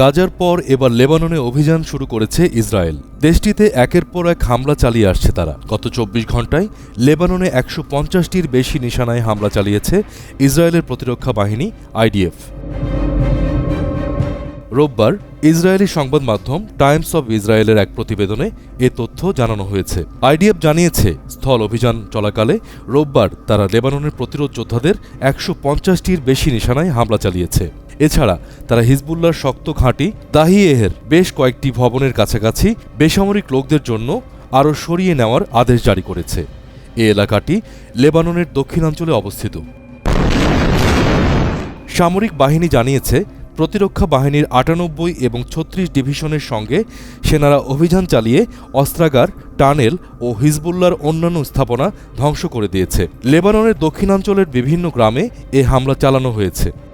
গাজার পর এবার লেবাননে অভিযান শুরু করেছে ইসরায়েল। দেশটিতে একের পর এক হামলা চালিয়ে আসছে তারা। গত চব্বিশ ঘন্টায় লেবাননে একশো পঞ্চাশটির বেশি নিশানায় হামলা চালিয়েছে ইসরায়েলের প্রতিরক্ষা বাহিনী, আইডিএফ। রোববার ইসরায়েলি সংবাদ মাধ্যম টাইমস অব ইসরায়েলের এক প্রতিবেদনে এ তথ্য জানানো হয়েছে। আইডিএফ জানিয়েছে, স্থল অভিযান চলাকালে রোববার তারা লেবাননের প্রতিরোধ যোদ্ধাদের একশো পঞ্চাশটির বেশি নিশানায় হামলা চালিয়েছে। এছাড়া তারা হিজবুল্লার শক্ত ঘাঁটি দাহিয়েহের বেশ কয়েকটি ভবনের কাছাকাছি বেসামরিক লোকদের জন্য আরও সরিয়ে নেওয়ার আদেশ জারি করেছে। এ এলাকাটি লেবাননের দক্ষিণাঞ্চলে অবস্থিত। সামরিক বাহিনী জানিয়েছে, প্রতিরক্ষা বাহিনীর আটানব্বই এবং ছত্রিশ ডিভিশনের সঙ্গে সেনারা অভিযান চালিয়ে অস্ত্রাগার, টানেল ও হিজবুল্লার অন্যান্য স্থাপনা ধ্বংস করে দিয়েছে। লেবাননের দক্ষিণাঞ্চলের বিভিন্ন গ্রামে এ হামলা চালানো হয়েছে।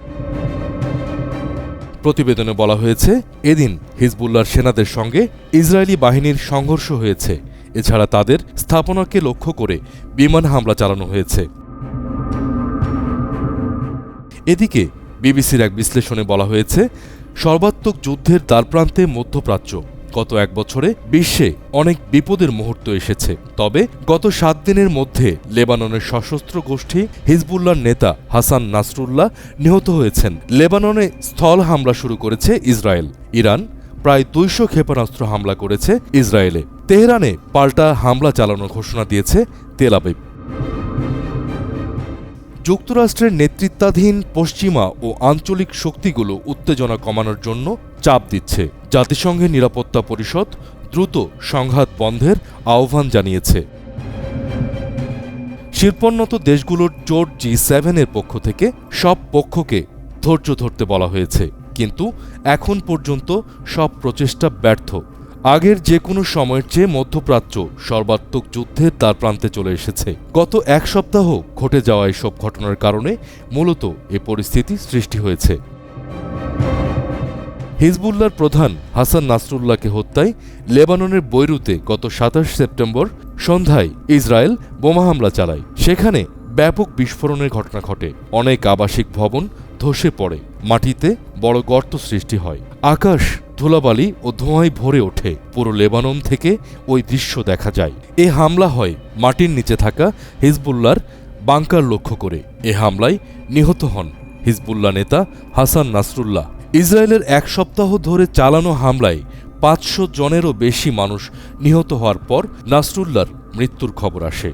প্রতিবেদনে বলা হয়েছে, এদিন হিজবুল্লার সেনাদের সঙ্গে ইসরায়েলি বাহিনীর সংঘর্ষ হয়েছে। এছাড়া তাদের স্থাপনাকে লক্ষ্য করে বিমান হামলা চালানো হয়েছে। এদিকে বিবিসির এক বিশ্লেষণে বলা হয়েছে, সর্বাত্মক যুদ্ধের দ্বারপ্রান্তে মধ্যপ্রাচ্য গত এক বছরে বিশ্বে অনেক বিপদের মুহূর্ত এসেছে। তবে গত সাত দিনের মধ্যে লেবাননের সশস্ত্র গোষ্ঠী হিজবুল্লার নেতা হাসান নাসরুল্লাহ নিহত হয়েছেন। লেবাননে স্থল হামলা শুরু করেছে ইসরায়েল। ইরান প্রায় দুইশো ক্ষেপণাস্ত্র হামলা করেছে ইসরায়েলে। তেহরানে পাল্টা হামলা চালানোর ঘোষণা দিয়েছে তেলাবিব যুক্তরাষ্ট্রের নেতৃত্বাধীন পশ্চিমা ও আঞ্চলিক শক্তিগুলো উত্তেজনা কমানোর জন্য চাপ দিচ্ছে। জাতিসংঘের নিরাপত্তা পরিষদ দ্রুত সংঘাত বন্ধের আহ্বান জানিয়েছে। শিল্পোন্নত দেশগুলোর জোট জি সেভেনের পক্ষ থেকে সব পক্ষকে ধৈর্য ধরতে বলা হয়েছে। কিন্তু এখন পর্যন্ত সব প্রচেষ্টা ব্যর্থ। আগের যে কোনো সময়ের চেয়ে মধ্যপ্রাচ্য সর্বাত্মক যুদ্ধের দ্বার প্রান্তে চলে এসেছে। গত এক সপ্তাহ ঘটে যাওয়া এসব ঘটনার কারণে মূলত এ পরিস্থিতি সৃষ্টি হয়েছে। হিজবুল্লার প্রধান হাসান নাসরুল্লাহকে হত্যায় লেবাননের বৈরুতে গত সাতাশ সেপ্টেম্বর সন্ধ্যায় ইসরায়েল বোমা হামলা চালায়। সেখানে ব্যাপক বিস্ফোরণের ঘটনা ঘটে। অনেক আবাসিক ভবন ধসে পড়ে। মাটিতে বড় গর্ত সৃষ্টি হয়। আকাশ ধুলাবালি ও ধোঁয়ায় ভরে ওঠে। পুরো লেবানন থেকে ওই দৃশ্য দেখা যায়। এ হামলা হয় মাটির নিচে থাকা হিজবুল্লার বাংকার লক্ষ্য করে। এ হামলায় নিহত হন হিজবুল্লাহ নেতা হাসান নাসরুল্লাহ। ইসরায়েলের এক সপ্তাহ ধরে চালানো হামলায় পাঁচশো জনেরও বেশি মানুষ নিহত হওয়ার পর নাসরুল্লার মৃত্যুর খবর আসে।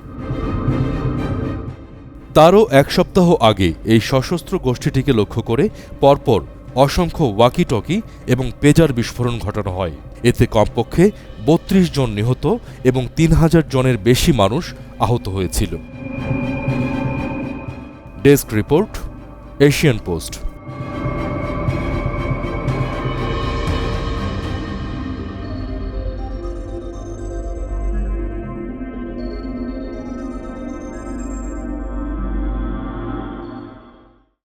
তারও এক সপ্তাহ আগে এই সশস্ত্র গোষ্ঠীটিকে লক্ষ্য করে পরপর অসংখ্য ওয়াকি টকি এবং পেজার বিস্ফোরণ ঘটানো হয়। এতে কমপক্ষে বত্রিশ জন নিহত এবং তিন হাজার জনের বেশি মানুষ আহত হয়েছিল। Desk report, Asian post.